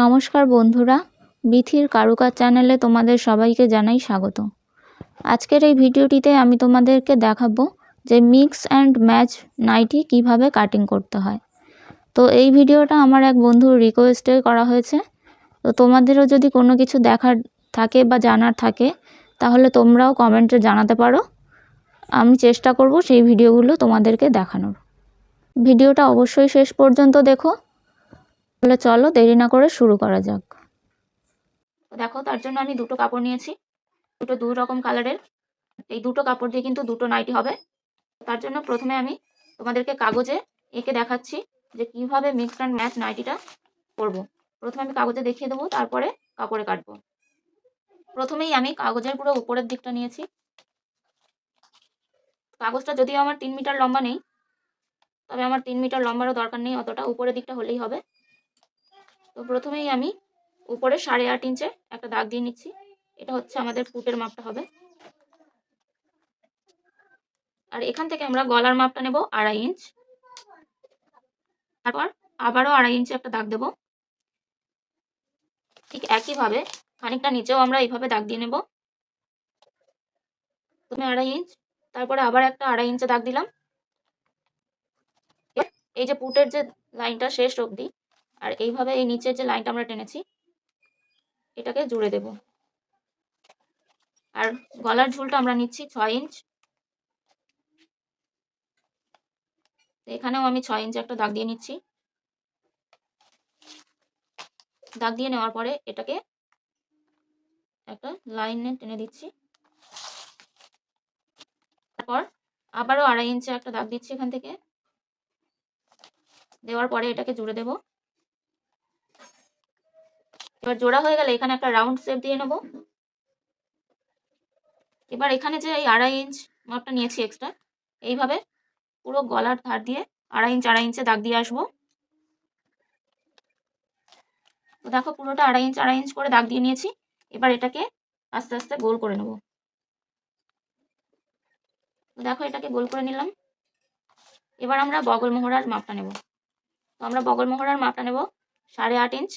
নমস্কার বন্ধুরা, বিথির কারুকার চ্যানেলে তোমাদের সবাইকে জানাই স্বাগত। আজকের এই ভিডিওটিতে আমি তোমাদেরকে দেখাবো যে মিক্স অ্যান্ড ম্যাচ নাইটি কীভাবে কাটিং করতে হয়। তো এই ভিডিওটা আমার এক বন্ধুর রিকোয়েস্টে করা হয়েছে। তো তোমাদেরও যদি কোনো কিছু দেখার থাকে বা জানার থাকে, তাহলে তোমরাও কমেন্টে জানাতে পারো। আমি চেষ্টা করব সেই ভিডিওগুলো তোমাদেরকে দেখানোর। ভিডিওটা অবশ্যই শেষ পর্যন্ত দেখো। তাহলে চলো দেরি না করে শুরু করা যাক। দেখো, তার জন্য আমি দুটো কাপড় নিয়েছি, দুটো দু রকম কালারের এই দুটো কাপড় দিয়ে কিন্তু দুটো নাইটি হবে। তার জন্য প্রথমে আমি তোমাদেরকে কাগজে এঁকে দেখাচ্ছি যে কীভাবে মিক্সড অ্যান্ড ম্যাচ নাইটিটা করব। প্রথমে আমি কাগজে দেখিয়ে দেবো, তারপরে কাপড়ে কাটবো। প্রথমেই আমি কাগজের পুরো উপরের দিকটা নিয়েছি। কাগজটা যদিও আমার তিন মিটার লম্বা নেই, তবে আমার তিন মিটার লম্বারও দরকার নেই, অতটা উপরের দিকটা হলেই হবে। তো প্রথমেই আমি উপরে সাড়ে আট ইঞ্চে একটা দাগ দিয়ে নিচ্ছি। এটা হচ্ছে আমাদের ফুটের মাপটা হবে। আর এখান থেকে আমরা গলার মাপটা নেব আড়াই ইঞ্চ। তারপর আবারও আড়াই ইঞ্চে একটা দাগ দেব। ঠিক একইভাবে খানিকটা নিচেও আমরা এইভাবে দাগ দিয়ে নেব। তুমি আড়াই ইঞ্চ, তারপরে আবার একটা আড়াই ইঞ্চে দাগ দিলাম। এই যে পুটের যে লাইনটা শেষ অবধি আর এইভাবে এই নিচের যে লাইনটা আমরা টেনেছি, এটাকে জুড়ে দেব। আর গলার ঝুলটা আমরা নিচ্ছি ছয় ইঞ্চ। এখানেও আমি ছয় ইঞ্চ একটা দাগ দিয়ে নিচ্ছি। দাগ দিয়ে নেওয়ার পরে এটাকে একটা লাইনে টেনে দিচ্ছি। তারপর আবারও আড়াই ইঞ্চে একটা দাগ দিচ্ছি এখান থেকে। দেওয়ার পরে এটাকে জুড়ে দেব। এবার জোড়া হয়ে গেলে এখানে একটা রাউন্ড শেপ দিয়ে নেব। এবার এখানে যে এই আড়াই ইঞ্চ মাপটা নিয়েছি এক্সট্রা এইভাবে পুরো গলার ধার দিয়ে আড়াই ইঞ্চ আড়াই ইঞ্চে দাগ দিয়ে আসব। তো দেখো পুরোটা আড়াই ইঞ্চ আড়াই ইঞ্চ করে দাগ দিয়ে নিয়েছি, এবার এটাকে আস্তে আস্তে গোল করে নেব। দেখো এটাকে গোল করে নিলাম। এবার আমরা বগল মোহরার মাপটা নেব। তো আমরা বগল মোহরার মাপটা নেব সাড়ে আট ইঞ্চ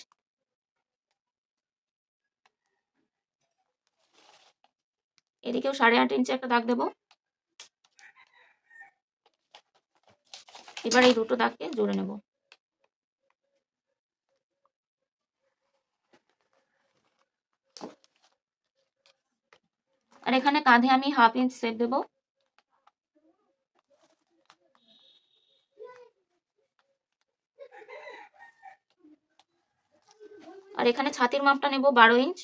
এদিকেও সাড়ে আট ইঞ্চে একটা দাগ দেব। এবার এই দুটো দাগকে জুড়ে নেব। আর এখানে কাঁধে আমি হাফ ইঞ্চ সেপ দেবো। আর এখানে ছাতির মাপটা নেব বারো ইঞ্চ।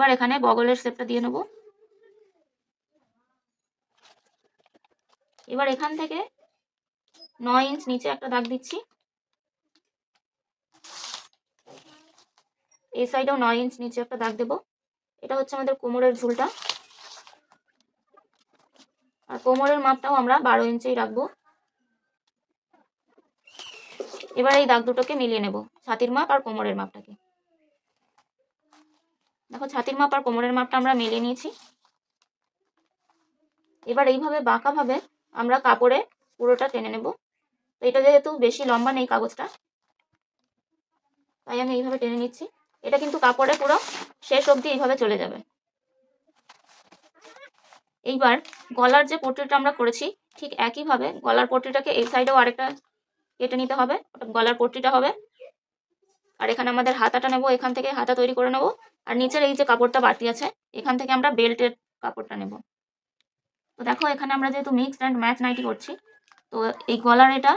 এবার এখানে বগলের শেপটা দিয়ে নেব। এবার এখান থেকে নয় ইঞ্চ নিচে একটা দাগ দিচ্ছি। এই সাইডেও নয় ইঞ্চ নিচে একটা দাগ দেব। এটা হচ্ছে আমাদের কোমরের ঝুলটা। আর কোমরের মাপটাও আমরা বারো ইঞ্চেই রাখব। এবার এই দাগ দুটোকে মিলিয়ে নেব, ছাতির মাপ আর কোমরের মাপটাকে। দেখো, ছাতির মাপ আর কোমরের মাপটা আমরা মিলিয়ে নিয়েছি। এবার এইভাবে বাঁকাভাবে আমরা কাপড়ে পুরোটা টেনে নেব। তো এটা যেহেতু বেশি লম্বা নেই কাগজটা, তাই আমি এইভাবে টেনে নিচ্ছি। এটা কিন্তু কাপড়ে পুরো শেষ অবধি এইভাবে চলে যাবে। এইবার গলার যে পট্টিটা আমরা করেছি, ঠিক একইভাবে গলার পট্টিটাকে এই সাইডেও আরেকটা কেটে নিতে হবে। গলার পট্টিটা হবে আর এখানে আমাদের হাতাটা নেব, এখান থেকে হাতা তৈরি করে নেব। আর নিচের এই যে কাপড়টা বাড়তি আছে, এখান থেকে আমরা বেল্টের কাপড়টা নেব। তো দেখো, এখানে আমরা যেহেতু মিক্সড অ্যান্ড ম্যাচ নাইটি করছি, তো এই গলার এটা,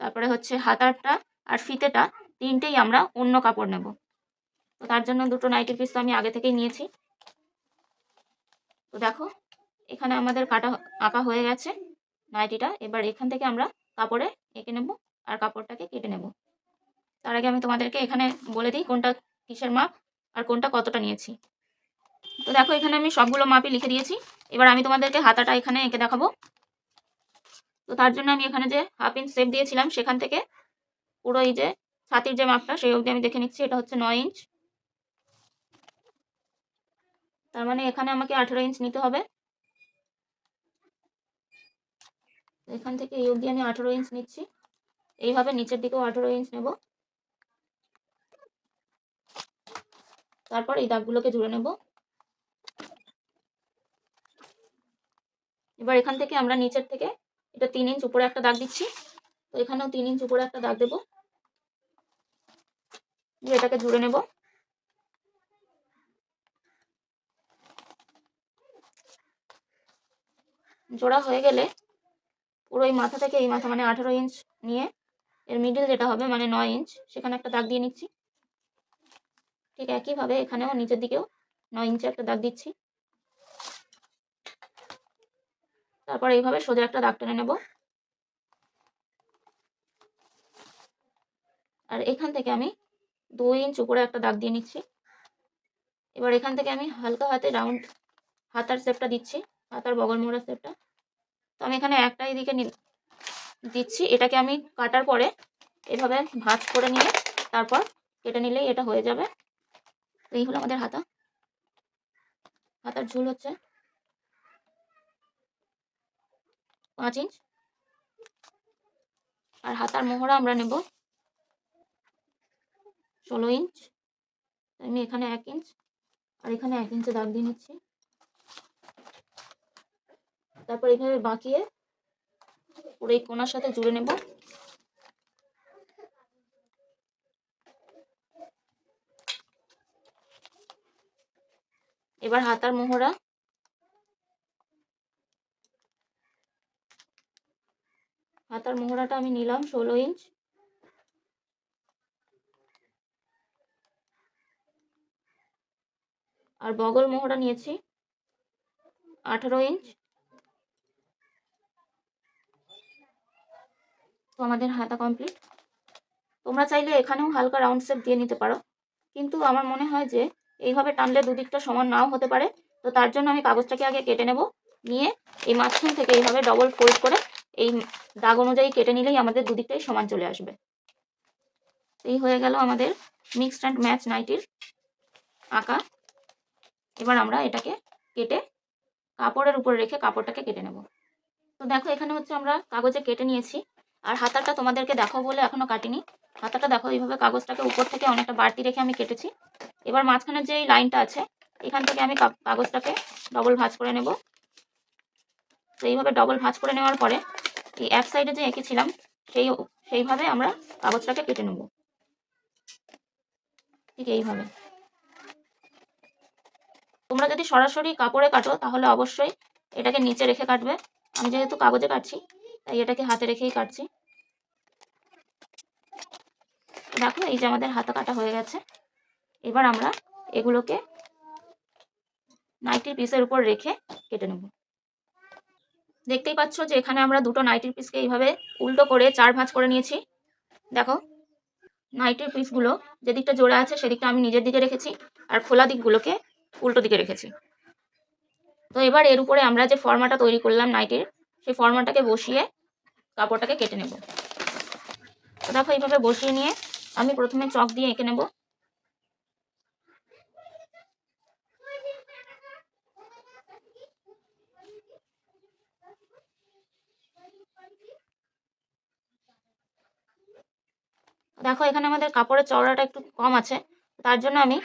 তারপরে হচ্ছে হাতারটা আর ফিতেটা, তিনটেই আমরা অন্য কাপড় নেব। তো তার জন্য দুটো নাইটি পিস তো আমি আগে থেকেই নিয়েছি। তো দেখো, এখানে আমাদের কাটা আঁকা হয়ে গেছে নাইটিটা এবার এখান থেকে আমরা কাপড়ে এঁকে নেব আর কাপড়টাকে কেটে নেব। তার আগে আমি তোমাদেরকে এখানে বলে দিই কোনটা কিসের মাপ আর কোনটা কতটা নিয়েছি। তো দেখো, এখানে আমি সবগুলো মাপই লিখে দিয়েছি। এবার আমি তোমাদেরকে হাতাটা এখানে এঁকে দেখাবো। তো তার জন্য আমি এখানে যে হাফ ইঞ্চ সেপ দিয়েছিলাম, সেখান থেকে পুরো এই যে ছাতির যে মাপটা, সেই অবধি আমি দেখে নিচ্ছি, এটা হচ্ছে নয় ইঞ্চ। তার মানে এখানে আমাকে আঠেরো ইঞ্চ নিতে হবে। এখান থেকে এই অবধি আমি আঠেরো ইঞ্চ নিচ্ছি। এইভাবে নিচের দিকেও আঠেরো ইঞ্চ নেব। তারপর এই দাগগুলোকে জুড়ে নেব। এবার এখান থেকে আমরা নিচের থেকে, এটা তিন ইঞ্চ উপরে একটা দাগ দিচ্ছি, তো এখানেও তিন ইঞ্চ উপরে একটা দাগ দেবো। এটাকে জুড়ে নেব। জোড়া হয়ে গেলে পুরো এই মাথা থেকে এই মাথা মানে আঠেরো ইঞ্চ নিয়ে, এর মিডিল যেটা হবে মানে নয় ইঞ্চ সেখানে একটা দাগ দিয়ে নিচ্ছি। ঠিক একইভাবে এখানেও নিচের দিকেও নয় ইঞ্চে একটা দাগ দিচ্ছি। তারপর এইভাবে সোজা একটা দাগ টেনে নেব। আর এখান থেকে আমি দুই ইঞ্চ উপরে একটা দাগ দিয়ে নিচ্ছি। এবার এখান থেকে আমি হালকা হাতে রাউন্ড হাতার শেপটা দিচ্ছি, হাতার বগল মোড়া শেপটা। তো আমি এখানে একটা এদিকে দিচ্ছি, এটাকে আমি কাটার পরে এভাবে ভাঁজ করে নিয়ে তারপর কেটে নিলেই এটা হয়ে যাবে। এই হলো আমাদের হাতা। হাতার ঝুল হচ্ছে পাঁচ ইঞ্চ। আর হাতার মোহরা আমরা নেব ষোলো ইঞ্চ। আমি এখানে এক ইঞ্চ। আর এখানে এক ইঞ্চে দাগ দিয়ে নিচ্ছি। তারপর এইভাবে বাঁকিয়ে পুরো এই কোনার সাথে জুড়ে নেব। এবার হাতার মোহরা। হাতার মোহরাটা আমি নিলাম ষোলো ইঞ্চ। আর বগল মোহরা নিয়েছি আঠারো ইঞ্চ। তো আমাদের হাতা কমপ্লিট। তোমরা চাইলে এখানেও হালকা রাউন্ড শেপ দিয়ে নিতে পারো। কিন্তু আমার মনে হয় যে এইভাবে টানলে দুদিকটা সমান নাও হতে পারে। তো তার জন্য আমি কাগজটাকে আগে কেটে নেব। নিয়ে এই মাঝখান থেকে এইভাবে ডবল ফোল্ড করে এই দাগ অনুযায়ী কেটে নিলেই আমাদের দুদিকটাই সমান চলে আসবে। এই হয়ে গেল আমাদের মিক্সড অ্যান্ড ম্যাচ নাইটির আঁকা এবার আমরা এটাকে কেটে কাপড়ের উপরে রেখে কাপড়টাকে কেটে নেব। তো দেখো এখানে হচ্ছে আমরা কাগজে কেটে নিয়েছি। আর হাতাটা তোমাদেরকে দেখো বলে এখনও কাটিনি। হাতাটা দেখো, এইভাবে কাগজটাকে উপর থেকে অনেকটা বাড়তি রেখে আমি কেটেছি। এবার মাঝখানের যে লাইনটা আছে, এখান থেকে আমি কাগজটাকে ডবল ভাঁজ করে নেব। তো এইভাবে ডবল ভাঁজ করে নেওয়ার পরে এই এক সাইডে যে এঁকেছিলাম, সেই সেইভাবে আমরা কাগজটাকে কেটে নেব। ঠিক এইভাবে। তোমরা যদি সরাসরি কাপড়ে কাটো, তাহলে অবশ্যই এটাকে নিচে রেখে কাটবে। আমি যেহেতু কাগজে কাটছি, তাই এটাকে হাতে রেখেই কাটছি। দেখো এই যে আমাদের হাতা কাটা হয়ে গেছে। এবার আমরা এগুলোকে নাইটির পিসের উপর রেখে কেটে নেব। দেখতেই পাচ্ছ যে এখানে আমরা দুটো নাইটির পিসকে এইভাবে উল্টো করে চার ভাঁজ করে নিয়েছি। দেখো, নাইটির পিসগুলো যেদিকটা জোড়া আছে সেদিকটা আমি নিজের দিকে রেখেছি আর খোলা দিকগুলোকে উল্টো দিকে রেখেছি। তো এবার এর উপরে আমরা যে ফর্মাটা তৈরি করলাম নাইটির, সেই ফর্মাটাকে বসিয়ে কাপড়টাকে কেটে নেব। দেখো এইভাবে বসিয়ে নিয়ে আমি প্রথমে চক দিয়ে এঁকে নেব। দেখো, এখানে আমাদের কাপড়ের চওড়াটা একটু কম আছে। তার জন্য আমি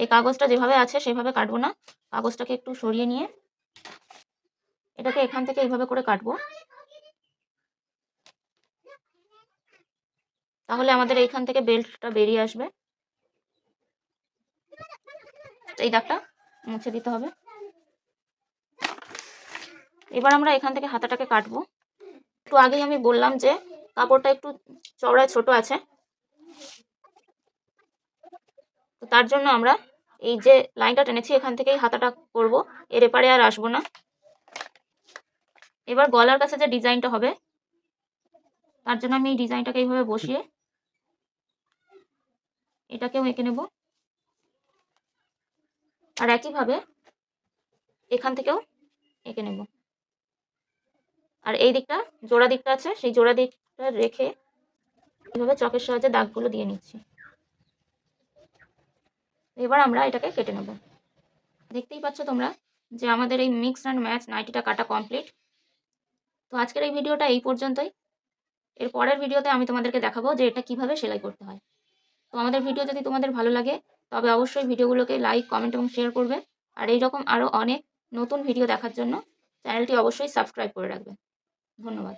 এই কাগজটা যেভাবে আছে, সেভাবে কাটবো না। কাগজটাকে একটু সরিয়ে নিয়ে এটাকে এখান থেকে এইভাবে করে কাটবো। তাহলে আমাদের এইখান থেকে বেল্টটা বেরিয়ে আসবে। এই দাগটা মুছে দিতে হবে। এবার আমরা এখান থেকে হাতাটাকে কাটবো। একটু আগেই আমি বললাম যে, কাপড়টা একটু চওড়ায় ছোট আছে। তো তার জন্য আমরা এই যে লাইনটা টেনেছি, এখান থেকেই হাতাটা করব। এর এপারে আর আসব না। এবার গলার কাছে যে ডিজাইনটা হবে, তার জন্য আমি এই ডিজাইনটাকে এইভাবে বসিয়ে এটাকেও এঁকে নেব। আর একইভাবে এখান থেকেও এঁকে নেব। আর এই দিকটা জোড়া দিকটা আছে, সেই জোড়া দিকটা রেখে এইভাবে চকের সাহায্যে দাগগুলো দিয়ে নিচ্ছি। এবার আমরা এটাকে কেটে নেব। দেখতেই পাচ্ছ তোমরা যে আমাদের এই মিক্স অ্যান্ড ম্যাচ নাইটিটা কাটা কমপ্লিট তো আজকের এই ভিডিওটা এই পর্যন্তই। এর পরের ভিডিওতে আমি তোমাদেরকে দেখাবো যে এটা কীভাবে সেলাই করতে হয়। তো আমাদের ভিডিও যদি তোমাদের ভালো লাগে, তবে অবশ্যই ভিডিওগুলোকে লাইক কমেন্ট এবং শেয়ার করবে। আর এইরকম আরও অনেক নতুন ভিডিও দেখার জন্য চ্যানেলটি অবশ্যই সাবস্ক্রাইব করে রাখবে। ধন্যবাদ।